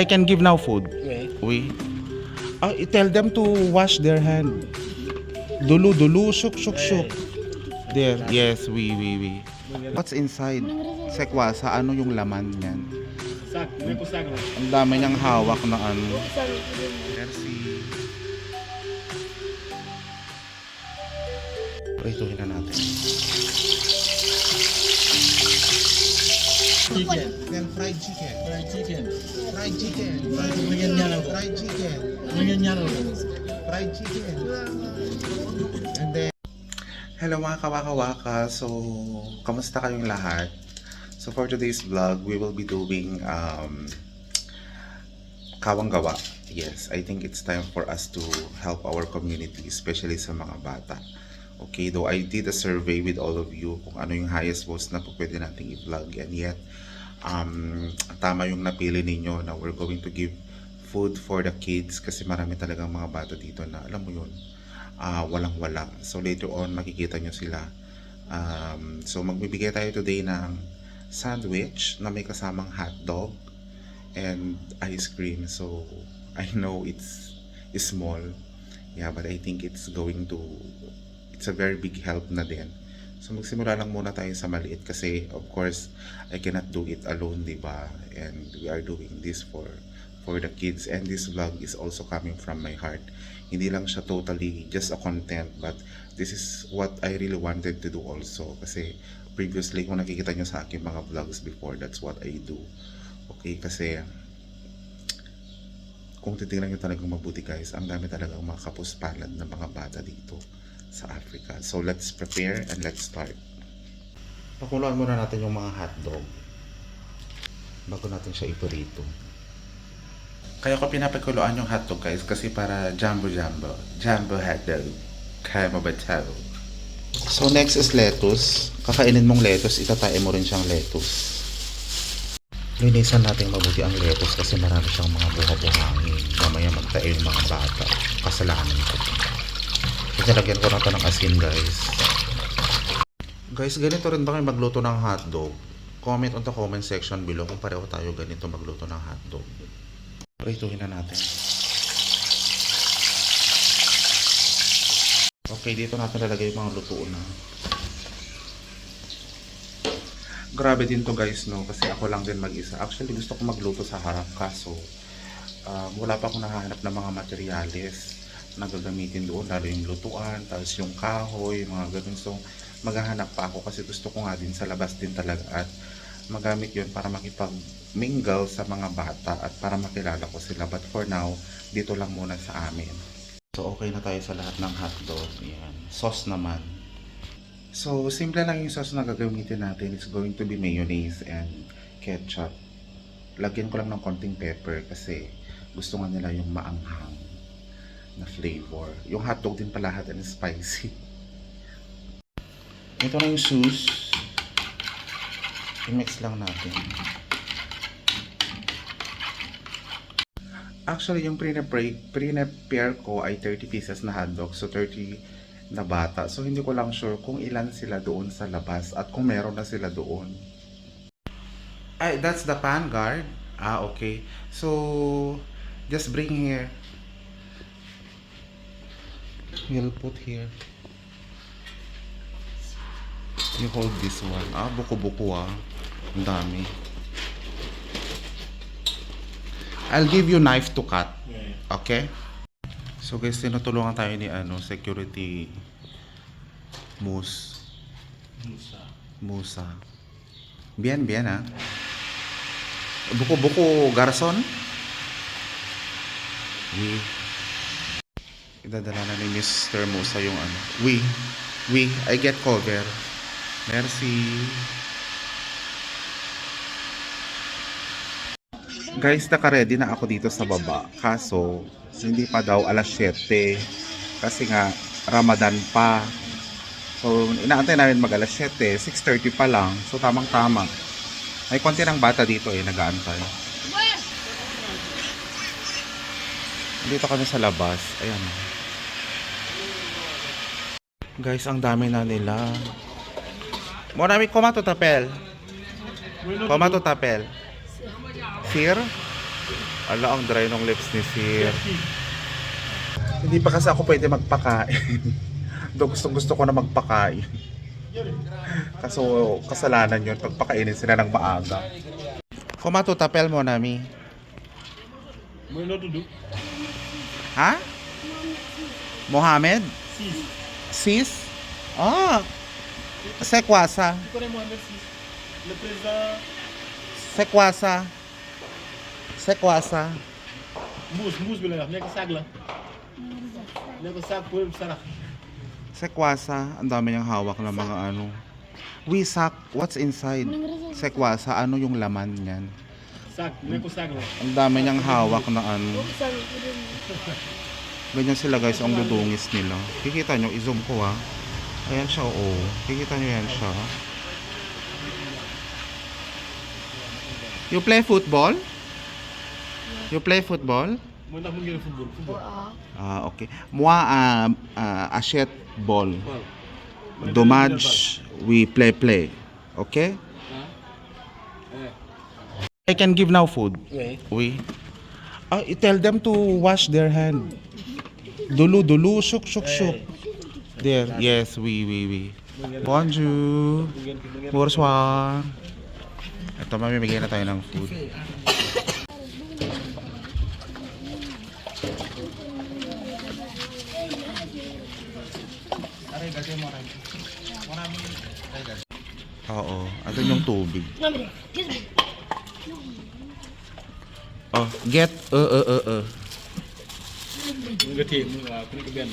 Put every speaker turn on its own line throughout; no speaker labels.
I can give now food.
Oui.
We. Oh, tell them to wash their hand. Dulu, dulu, shuk, shuk, shuk. There. Yes, we, we, we. What's inside? Sekwasa, ano yung laman niyan?
Sac, may po sac.
Ang dami niyang hawak na ano. Merci. Prituhin na natin.
Chicken.
Then fried chicken.
Fried chicken.
Fried chicken.
Bigyan niya lang.
Fried chicken.
Bigyan niya lang.
Fried chicken. And then... Hello mga kawaka-waka. So, kamusta kayong lahat? So for today's vlog, we will be doing um, kawang gawa. Yes, I think it's time for us to help our community, especially sa mga bata. Okay, though I did a survey with all of you kung ano yung highest post na po pwede nating i-vlog and yet um, tama yung napili ninyo na we're going to give food for the kids kasi marami talagang mga bata dito na alam mo yun, ah, walang-wala. So later on, makikita nyo sila. Um, so magbibigay tayo today ng sandwich na may kasamang hotdog and ice cream. So I know it's, it's small. Yeah, but I think it's going to it's a very big help na din. So magsimula lang muna tayo sa maliit kasi of course I cannot do it alone, 'di ba? And we are doing this for for the kids and this vlog is also coming from my heart. Hindi lang siya totally just a content but this is what I really wanted to do also kasi previously kung nakikita nyo sa aking mga vlogs before that's what I do. Okay, kasi kung titingnan nyo talagang mabuti guys, ang dami talagang mga kapuspalad na mga bata dito sa Africa. So let's prepare and let's start. Pakuluan muna natin yung mga hotdog bago natin siya iprito. Kaya ko pinapakuluan yung hotdog guys kasi para jumbo jumbo. Jumbo hotdog. Kaya mo ba tao? So next is lettuce. Kakainin mong lettuce, itatae mo rin siyang lettuce. Linisan natin mabuti ang lettuce kasi marami siyang mga buha-buhangin. Mamaya magtae yung mga bata. Kasalanan ko. Italagyan ko na ito ng asin guys. Guys, ganito rin ba kayo magluto ng hotdog? Comment on the comment section below kung pareho tayo ganito magluto ng hotdog. Prituhin na natin. Okay, dito natin lalagay yung mga luto na. Grabe din to guys, no? Kasi ako lang din mag-isa. Actually, gusto ko magluto sa harap kaso um, wala pa akong nahahanap ng mga materyales na gagamitin doon, lalo yung lutuan, tapos yung kahoy, mga ganun. So, maghahanap pa ako kasi gusto ko nga din sa labas din talaga at magamit yun para makipag-mingle sa mga bata at para makilala ko sila. But for now, dito lang muna sa amin. So, okay na tayo sa lahat ng hotdog. Ayan. Sauce naman. So, simple lang yung sauce na gagamitin natin. It's going to be mayonnaise and ketchup. Lagyan ko lang ng konting pepper kasi gusto nga nila yung maanghang na flavor. Yung hotdog din pala lahat and spicy. Ito na yung sauce. I-mix lang natin. Actually, yung pre-prepare ko ay 30 pieces na hotdog. So, 30 na bata. So, hindi ko lang sure kung ilan sila doon sa labas at kung meron na sila doon. Ay, that's the pan guard. Ah, okay. So, just bring here. We'll put here. You hold this one. Ah, buko-buko ah. Ang dami. I'll give you knife to cut. Okay? So guys, tinutulungan tayo ni ano, security Moose.
Musa.
Musa. Bien, bien ah. Buko-buko garson. We. Idadala na ni Mr. Musa yung ano. We. We. I get cover. Merci. Guys, naka-ready na ako dito sa baba. Kaso, hindi pa daw alas 7. Kasi nga, Ramadan pa. So, inaantay namin mag alas 7. 6.30 pa lang. So, tamang-tama. May konti ng bata dito eh, nag-aantay. Dito kami sa labas. Ayan. Guys, ang dami na nila. Monami, koma to tapel. Koma to tapel. Sir? Ala, ang dry ng lips ni Sir. Hindi pa kasi ako pwede magpakain. Do gusto gusto ko na magpakain. Kaso kasalanan yun pagpakainin sila ng maaga. Kumato tapel mo nami.
Mooy noo tudd.
Ha? Mohamed?
Siis.
Sis? Ah, Sekwasa.
Tu connais Mohamed Siis? Le président
Sekwasa. Sekwasa.
mbuus mbuus bi la wax nekk saag la. nekk saag pour sarax.
Sekwasa. Ang dami niyang hawak na mga ano. Wisak. What's inside? Sekwasa. Ano yung laman niyan?
saag nekk saag la.
Ang dami niyang hawak na ano. Ganyan sila guys, ang dudungis nila. Kikita nyo, i-zoom ko ha. Ayan siya, oo. Kikita nyo yan siya. You play football? You play football?
mooy ndax mun ngeen football football.
Ah, okay. Moi, uh, uh, achète ball. Dommage, we play play. Okay? I can give now food.
Oui.
We. Ah, i- tell them to wash their hand. Dulu, dulu, shuk, shuk, shuk. There, yes, we, we, we. Bonjour. Bonsoir. Ito, mamimigay na tayo ng food. Oo, andun yung tubig. Oh, get, uh, uh, uh, uh.
nga
tim wa
ko ni ben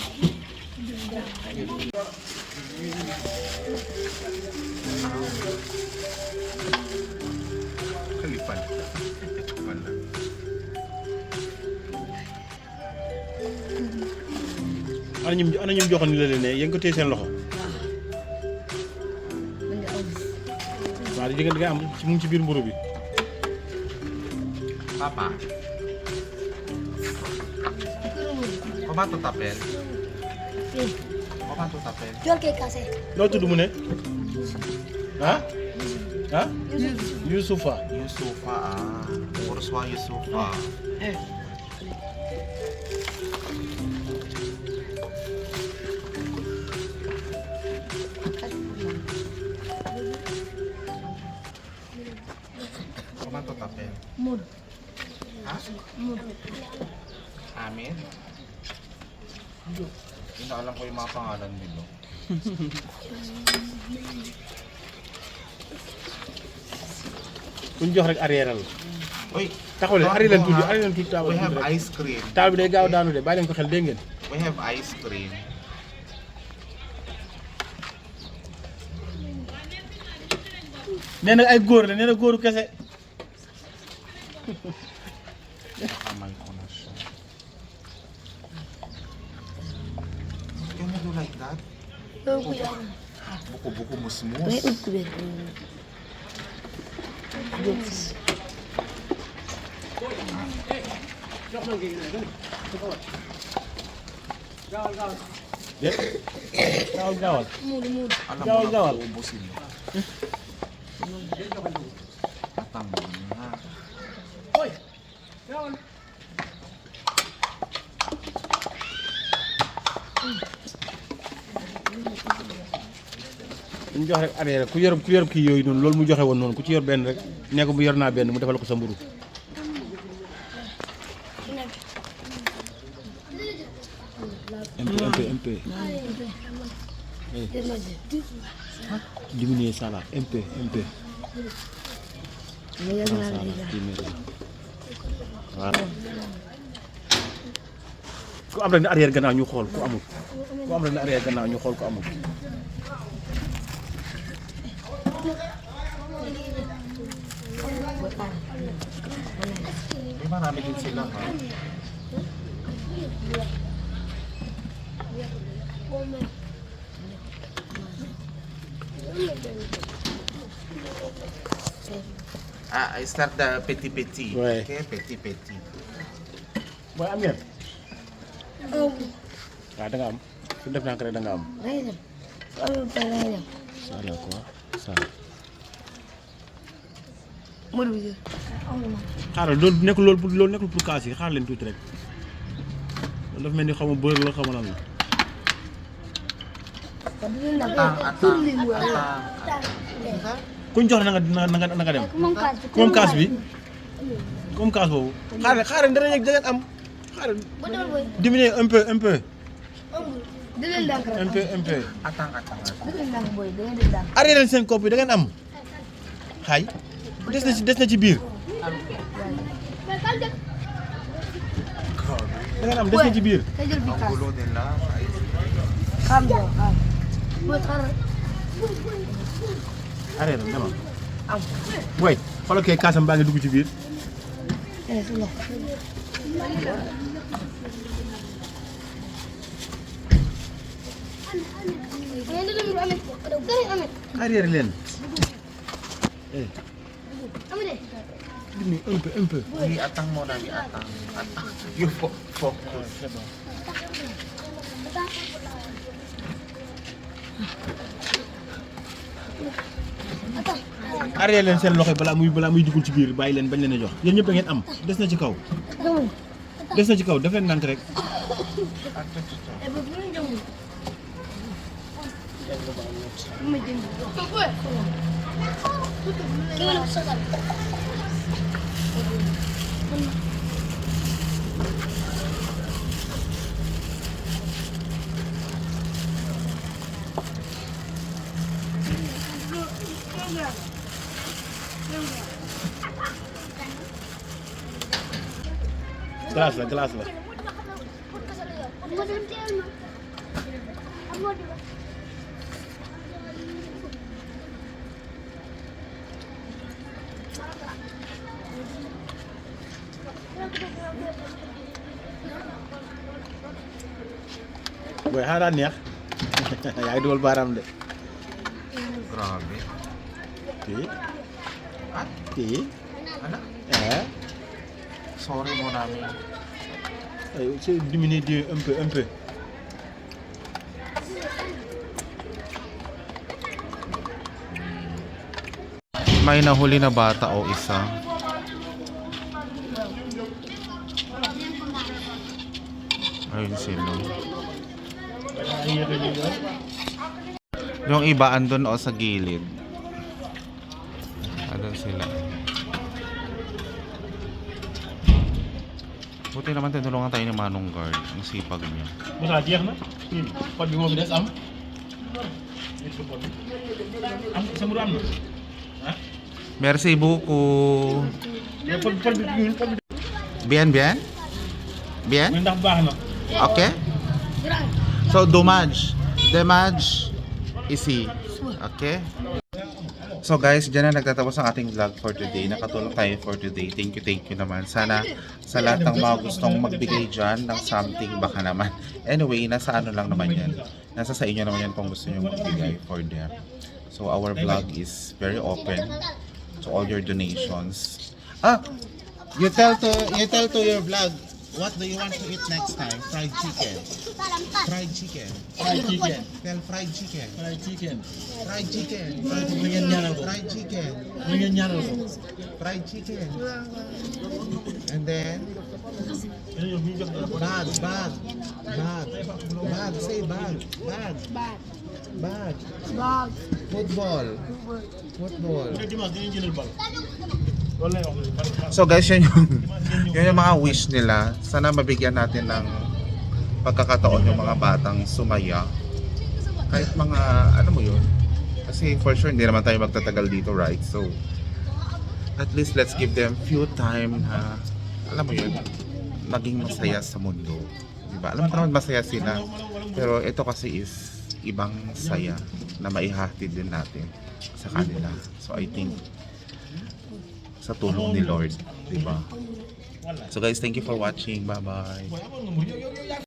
anam anam joxani la le ne yeng ko te sen loxo ba di nga am ci mu ngi ci biir mburu bi
papa Paman tapel. ya. Paman tetap ya.
Jual ke
kasih. Jual tuh dumune. Hah? Hah? Yusufa.
Yusufa. ah Uruswa Yusufa. Eh. Paman
tetap
ya.
Mur. Hah? Mur.
Amin. Hindi na alam ko yung mga pangalan nila.
ku ñu jox rek arrière la.
Uy,
taxaw leen arrière leen tuuti arrière leen tuuti taawal
we have ice cream.
taal bi day gaaw daanu de bàyyi leen ko xel dégg ngeen.
We have ice cream.
nee na ay góor la nee na góoru kese.
you like that? 울고 먹고 먹고
무슨 뭐?
왜 웃고
왜?
그게 없어.
네?
야옹 야옹. 무리 무리. 야옹 야옹. 무슨 뭐?
Ñu jox rek arrière ku yor ku yor kii yooyu noonu loolu mu joxe woon noonu ku ci yor benn rek ko bu yor naa benn mu defal ko sa mburu. Peu un peu diminuer là
lagi.
diminuer voilà. Ku am rek na arrière gannaaw ñu xool ku amul. Ku am rek na arrière gannaaw ñu xool ku amul
May marami din sila ha. Ah, I start the petit petit.
Ouais.
Okay, petit petit.
mooy am ngeen
Oh,
waaw da nga am su def naa ko rek da nga am
lain. Oh, lain.
ça là quoi ça
Amul ma.
xaaral loolu nekkul loolu pour loolu nekkul pour kaas yi xaar leen tuuti rek loolu dafa mel ni xaw ma bër la xaw ma lan la
Kon di leen nag tur li mu wax.
kuñ jox na nga na nga na nga dem
Moom kaas bi.
moom kaas bi moom kaas boobu xaaral xaaral dana yegg da ngeen am xaaral
Ba demal boy.
diminuer un peu un peu MP MP.
Attends attends arrêté boy da ngeen
am? Xaay des na ci des na ci biir da ngeen am des na ci biir arrêté dama
am.
Boy xoolal kay kaasam baa dugg ci biir arrière eh
Amit de.
diminuer un peu un peu
Ini atang mo namin atang. Atang. Yung fo focus.
arrêté leen seen loxo balaa muy balaa muy duggul ci biir bàyyi leen bañ leen a jox yéen ñëpp da ngeen am des na ci kaw des na ci kaw def leen nànk rek
Eh, boy, bu leen
booy xaaral neex yaa ngi dugal baaraam de
Grabe.
kii kii
Ano?
eh
Sorry mo namin.
ay c'est diminuer di un peu un peu
May nahuli na bata o isa. Ayun sila. Yung iba andun o sa gilid. Andun sila. Buti naman tinulungan tayo ni Manong Guard. Ang sipag niya.
Jeex na pot bi moo fi des am am sa mburu am na
Merci beaucoup.
mais pot pot bi ñun pot bi
Bien, bien? Bien? Okay? So, dommage. Dommage. Easy. Okay? So guys, dyan na nagtatapos ang ating vlog for today. Nakatulong tayo for today. Thank you, thank you naman. Sana sa lahat ng mga gustong magbigay dyan ng something, baka naman. Anyway, nasa ano lang naman yan. Nasa sa inyo naman yan kung gusto nyo magbigay for them. So our vlog is very open to all your donations. Ah! You tell to you tell to your vlog what do you want to eat next time? Fried chicken. Fried chicken.
fried chicken
Tell fried chicken.
fried chicken
Fried chicken. Fried chicken.
na ngeen ñaanal ko
Fried chicken. And then bag, bag, bag, bag. Say bag, Bag.
bag.
Bag. Football, football. So guys, yun yung, yun yung mga wish nila. Sana mabigyan natin ng pagkakataon yung mga batang sumaya. Kahit mga, ano mo yun. Kasi for sure, hindi naman tayo magtatagal dito, right? So, at least let's give them few time na, alam mo yun, maging masaya sa mundo. Diba? Alam ko naman masaya sila. Pero ito kasi is ibang saya na maihatid din natin sa kanila. So I think sa tulong ni Lord, di ba? So guys, thank you for watching. Bye-bye.